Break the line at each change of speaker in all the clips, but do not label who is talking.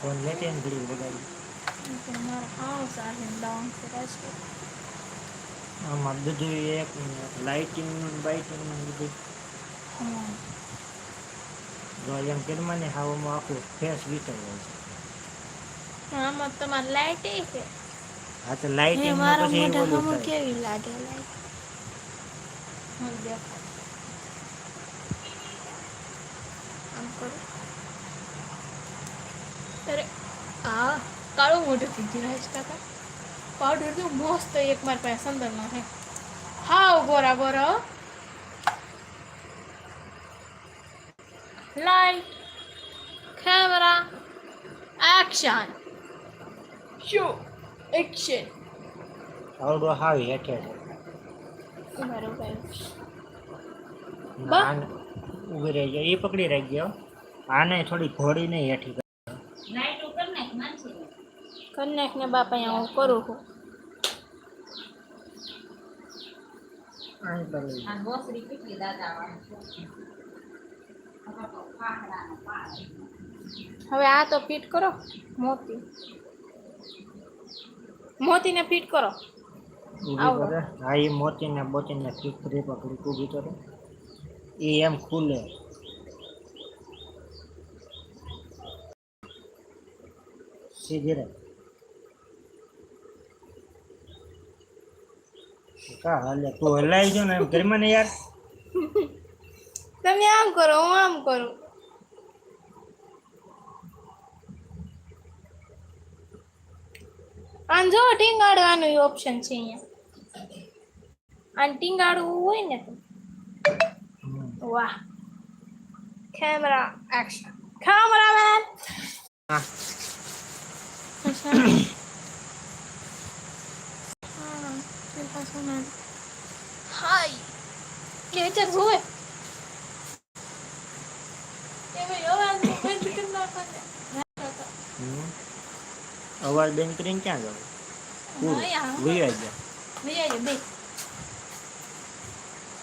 Phone લેતે ને ઘડી વગાડી આમાં બધું એક લાઇટિંગ બાઇટિંગ બધું.
હા
જો એમ ઘરમાં ને હાવામાં આખું ફેસ વિચારવું છે.
આમાં તમારે લાઇટ છે.
હા તો
હે
લાઇટિંગ
મારા મોઢામાં કેવી લાગે લાઈટ મને દેખાય. આમ કરો. અરે આ કાળું મોઢું થઈ ગયું રાજ કાકા. પાવડર તો મસ્ત એક માર પાસે સંદરમાં હે હાવ ગોરા ગોરા. Light camera action show action
આવડો હાવ હેઠે છે. ના, આને રહી જાય એ પકડી રાખી ગયો આને થોડી ઘોડી નહીં હેઠી કરી.
નાખને ને બાપા અહીંયા હું કરું છું.
તો.
હવે આ તો ફિટ કરો મોતી. મોતીને ફિટ કરો.
કરે. હા એ મોતીને બોતીને ફીફરી પકડી ઊભી કરો. એ એમ ખુલે. સીધી રહે કા હાલે તું હલાઈ જો ને એમ યાર.
તમે આમ કરો હું આમ કરું. આમ જો ટીંગાડવાનું ઓપ્શન છે અહીંયા. આમ ટીંગાડવું હોય ને તો. વાહ. કેમેરા એક્શન કેમેરામેન
હા.
એ ભાઈ બંધ કરી નાખો ને.
હમ. અવાજ બેન કરીને ક્યાં જવું
અહીંયા.
વિયા ગયા
ભાઈ આયો બે.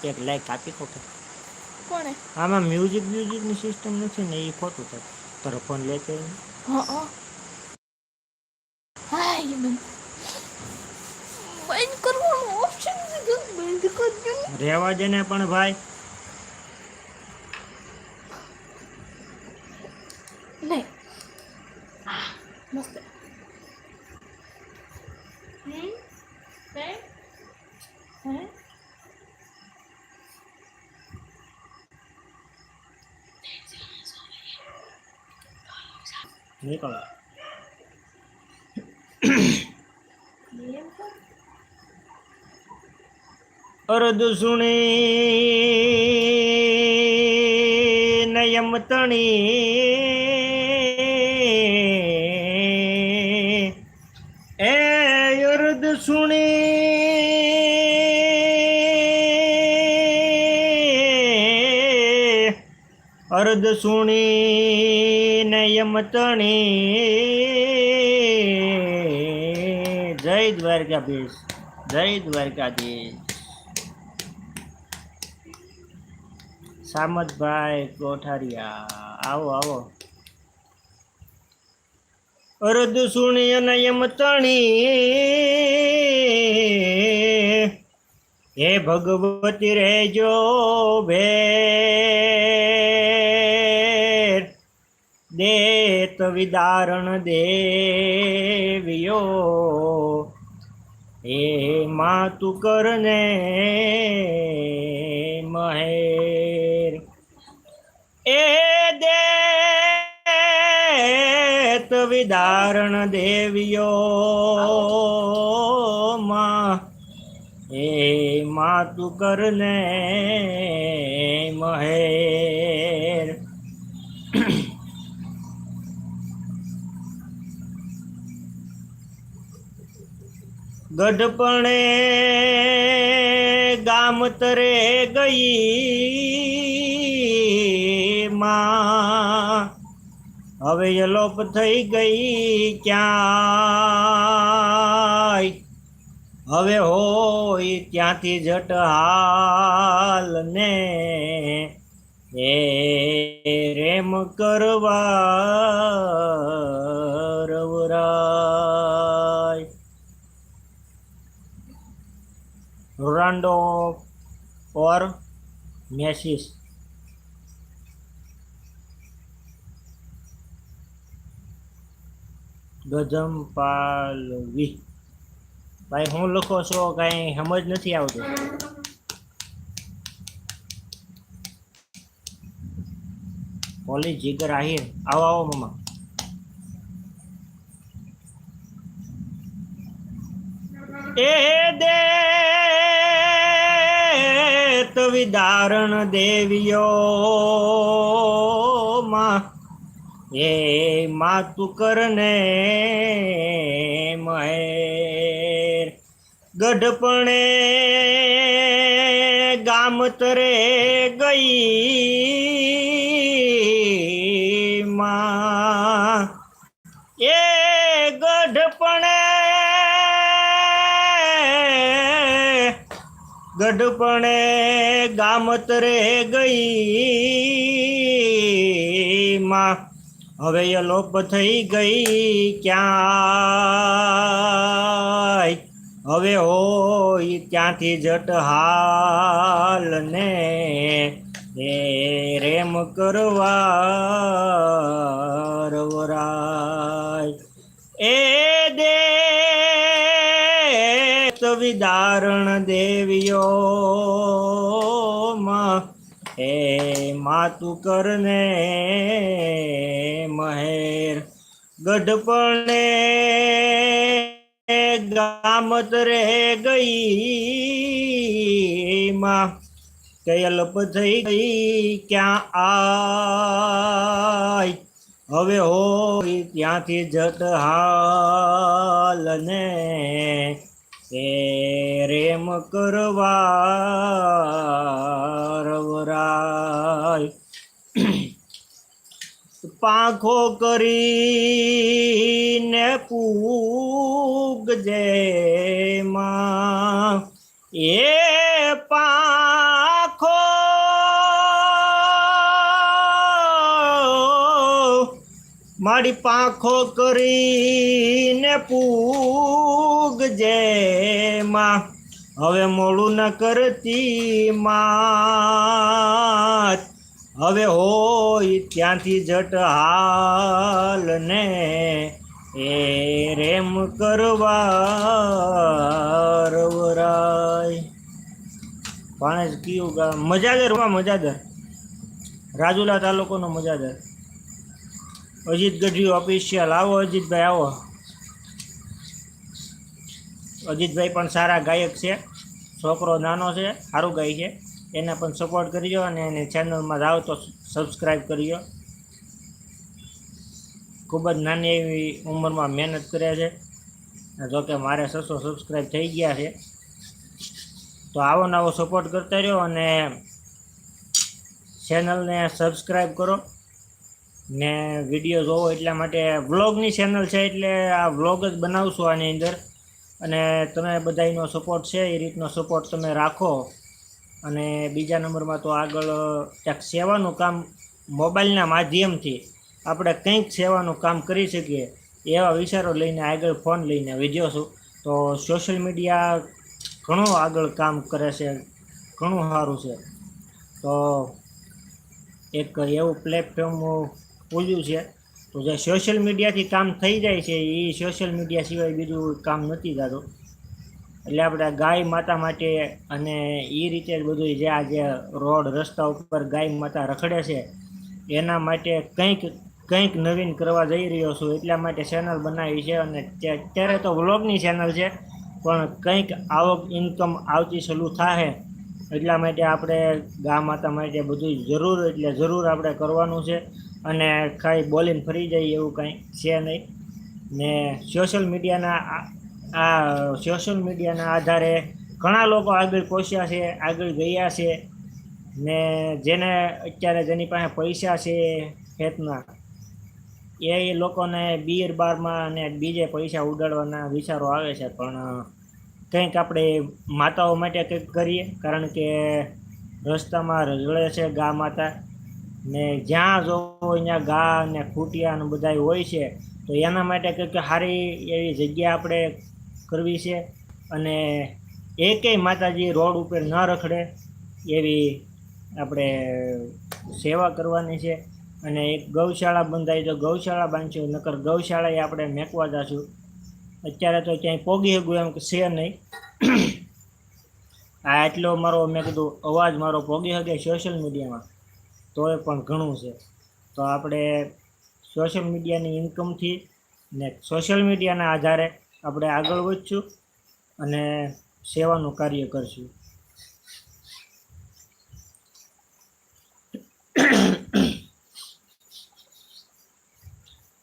એક લાઈક આપી ખોટે
કોણે?
આમાં મ્યુઝિક મ્યુઝિકની સિસ્ટમ નથી ને એ ખોટું થાય. તારો ફોન છે
હા હા. હાય બંધ બંધ કરવાનું ઓપ્શન નથી બંધ કરજો ને
રહેવા દે ને પણ ભાઈ.
નહીં. આ મસ્ત. હમ? હે હે
નીકળો
એમ તો
અરદ સુણી નયમ તણી એ અરદ સુણી અર્ધ સુણી નયમ તણી જય દ્વારકાધીશ જય દ્વારકાધીશ. સામતભાઈ કોઠારિયા. આવો આવો. અરદ સુણી નયમ તણી. હે ભગવતી રહેજો ભેર. દેત વિદારણ દેવિયો. હે માતુ કરને મહેર. એ દેત વિદારણ દેવીઓ માં. એ માતુ કરને મહેર. ગઢપણે ગામ તરે ગઈ. માં. હવે અલોપ થઈ ગઈ ક્યાં હવે હોય ત્યાંથી જટ હાલ ને એ રેમ કરવા રવરાય. રોનાલ્ડો ઓર મેસિસ. ગજમ પાલવી. ભાઈ, હું લખો છો? કાંઈ સમજ નથી આવતું. કોલેજ જીગર આહિર. આવો આવો, મમ્મા. એ દે વિદારણ દેવીઓ માં. એ માતુ કરને મહેર. ગઢપણે ગામતરે ગઈ માં. એ ગઢપણે ગઢપણે ગામતરે ગઈ માં. હવે એ લોપ થઈ ગઈ ક્યાં હવે હોય ત્યાંથી જટ હાલ ને એ રેમ કરવા રવરાય એ દે વિદારણ દેવીઓ એ માતુ કરને મહેર. ગઢપણે ગામત રે ગઈ માં. કયલપ થઈ ગઈ ક્યાં આય? હવે હોય ત્યાંથી જત હાલ ને એ રેમ કરવા પાંખો કરીને પૂગજે માં. એ પાંખો મારી પાંખો કરીને પૂગજે માં. હવે મોડું ન કરતી માં હવે હોય ત્યાંથી જટ હાલને એ રેમ કરવા રવરાય પાણે કયું ગા મજાદર વા મજાદર. રાજુલા તાલુકોનો મજાદર. અજીત ગઢવી ઓફિશિયલ આવો અજીતભાઈ આવો. અજીતભાઈ પણ સારા ગાયક છે. છોકરો નાનો છે, સારું ગાય છે. એને પણ સપોર્ટ કરજો અને એની ચેનલમાં જાઓ તો સબસ્ક્રાઈબ કરજો ખૂબ જ નાની એવી ઉંમરમાં મહેનત કરે છે. જોકે મારે સસો સબસ્ક્રાઈબ થઈ ગયા છે. તો આવો નવો સપોર્ટ કરતા રહ્યો અને ચેનલને સબસ્ક્રાઈબ કરો. ને વીડિયો જોવો એટલા માટે વ્લોગની ચેનલ છે એટલે આ વ્લોગ જ બનાવશું આની અંદર. અને તમે બધાનો સપોર્ટ છે એ રીતનો સપોર્ટ તમે રાખો. અને બીજા નંબરમાં તો આગળ એક સેવાનું કામ મોબાઈલના માધ્યમથી આપણે કંઈક સેવાનું કામ કરી શકીએ, એવા વિચારો લઈને આગળ ફોન લઈને વિજ્યો છું. તો સોશિયલ મીડિયા ઘણું આગળ કામ કરે છે, ઘણું સારું છે. તો એક એવું પ્લેટફોર્મ ખોલ્યું છે, તો જે સોશિયલ મીડિયાથી કામ થઈ જાય છે એ સોશિયલ મીડિયા સિવાય બીજું કામ નથી થતું. એટલે આપણે ગાય માતા માટે અને એ રીતે જ બધું જે આ જે રોડ રસ્તા ઉપર ગાય માતા રખડે છે, એના માટે કંઈક કંઈક નવીન કરવા જઈ રહ્યો છું. એટલા માટે ચેનલ બનાવી છે અને અત્યારે તો વ્લોગની ચેનલ છે, પણ કંઈક આવક ઇન્કમ આવતી સલું થાય એટલા માટે આપણે ગા માતા માટે બધું જરૂર, એટલે જરૂર આપણે કરવાનું છે. અને કાંઈ બોલીને ફરી જાય એવું કંઈ છે નહીં. ને સોશિયલ મીડિયાના આ- સોશિયલ મીડિયાના આધારે ઘણા લોકો આગળ પહોંચ્યા છે, આગળ ગયા છે ને જેને અત્યારે જેની પાસે પૈસા છે ખેતના, એ લોકોને બીર બારમાં અને બીજે પૈસા ઉડાડવાના વિચારો આવે છે. પણ કંઈક આપણે માતાઓ માટે કંઈક કરીએ, કારણ કે રસ્તામાં રઝળે છે ગા માતા ને જ્યાં જોવો ત્યાં ગા ને ખૂટિયા ને બધા હોય છે, તો એના માટે કંઈક સારી એવી જગ્યા આપણે કરવી છે અને એકેય માતાજી રોડ ઉપર ન રખડે એવી આપણે સેવા કરવાની છે. અને એક ગૌશાળા બંધાય તો ગૌશાળા બાંધશું, નકર ગૌશાળાએ આપણે મેકવા જશું. અત્યારે તો ક્યાંય પોગી હગું એમ છે નહીં. આ એટલો મારો મેં કીધું અવાજ મારો પોગી હગે સોશિયલ મીડિયામાં તોય પણ ઘણું છે. તો આપણે સોશિયલ મીડિયાની ઇન્કમથી ને સોશિયલ મીડિયાના આધારે આપણે આગળ વધશું અને સેવાનું કાર્ય કરશું.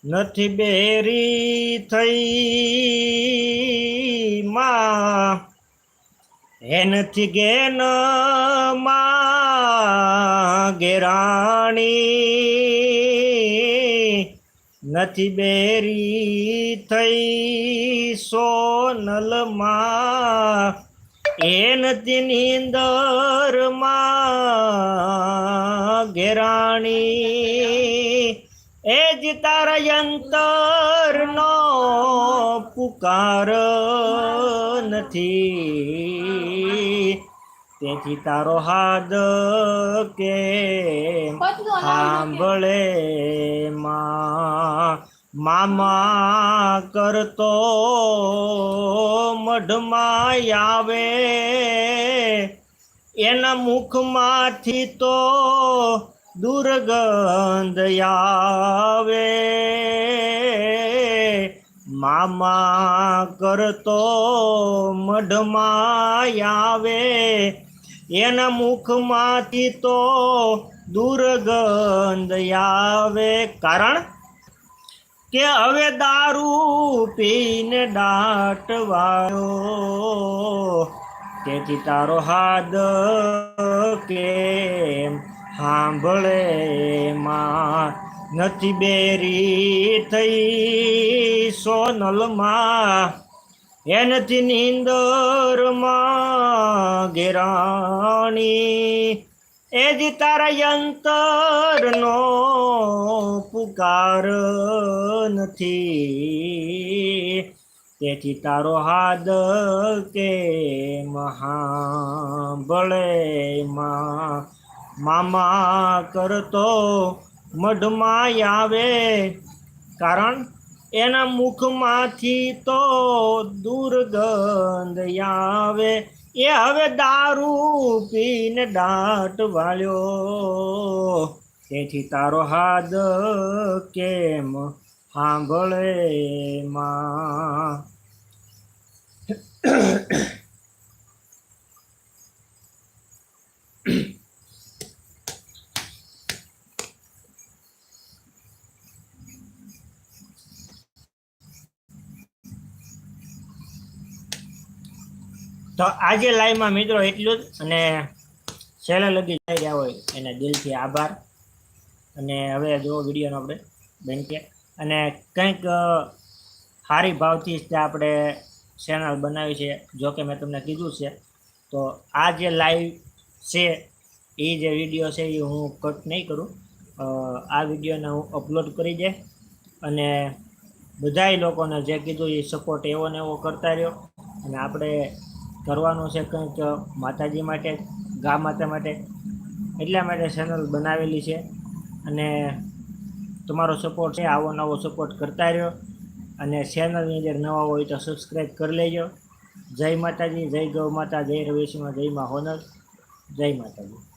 નથી બેરી થઈ માં હે નથી ગેનમાં ગેરાણી નથી બેરી થઈ સોનલમાં. એ નથી નીંદરમાં એ જ તારા યંતર નો પુકાર નથી. તેથી તારો હાદ કે સાંભળે માં. મામા કરતો મઢમાં આવે. એના મુખમાંથી તો દુર્ગંધ આવે. મામા કરતો મઢમાં આવે. એના મુખમાંથી તો દુર્ગંધ આવે. કારણ કે હવે દારૂ પીને દાટવાયો તેથી તારો હાદ કેમ સાંભળે માં? નથી બેરી થઈ સોનલમાં. એ નથી નીંદરમાં ગેરાણી એ જ તારા યંતરનો પુકાર નથી. તેથી તારો હાદ કે મહાબળે મામા કરતો મઢમાં આવે. કારણ એના મુખમાંથી તો દુર્ગંધ આવે. એ હવે દારૂ પીને દાટ વાળ્યો તેથી તારો હાદ કેમ સાંભળે માં? તો આજે લાઈવમાં મિત્રો એટલું જ અને છેલ્લે લગી જઈ રહ્યા હોય એને દિલથી આભાર. અને હવે જો વિડીયોનો આપણે બેનકે અને કંઈક સારી ભાવથી જ આપણે ચેનલ બનાવી છે. જો કે મેં તમને કીધું છે, તો આ જે લાઈવ છે, એ જે વીડિયો છે, એ હું કટ નહીં કરું. આ વિડીયોને હું અપલોડ કરી દે. અને બધાય લોકોને જે કીધું એ સપોર્ટ એવો ને એવો કરતા રહ્યો. અને આપણે કરવાનું છે કંઈક માતાજી માટે, ગા માતા માટે, એટલા માટે ચેનલ બનાવેલી છે. અને તમારો સપોર્ટ છે, આવો નવો સપોર્ટ કરતા રહ્યો. અને ચેનલની અંદર નવા હોય તો સબસ્ક્રાઈબ કરી લેજો. જય માતાજી, જય ગૌ માતા, જય રવેશમાં જય મા હોનર જય માતાજી.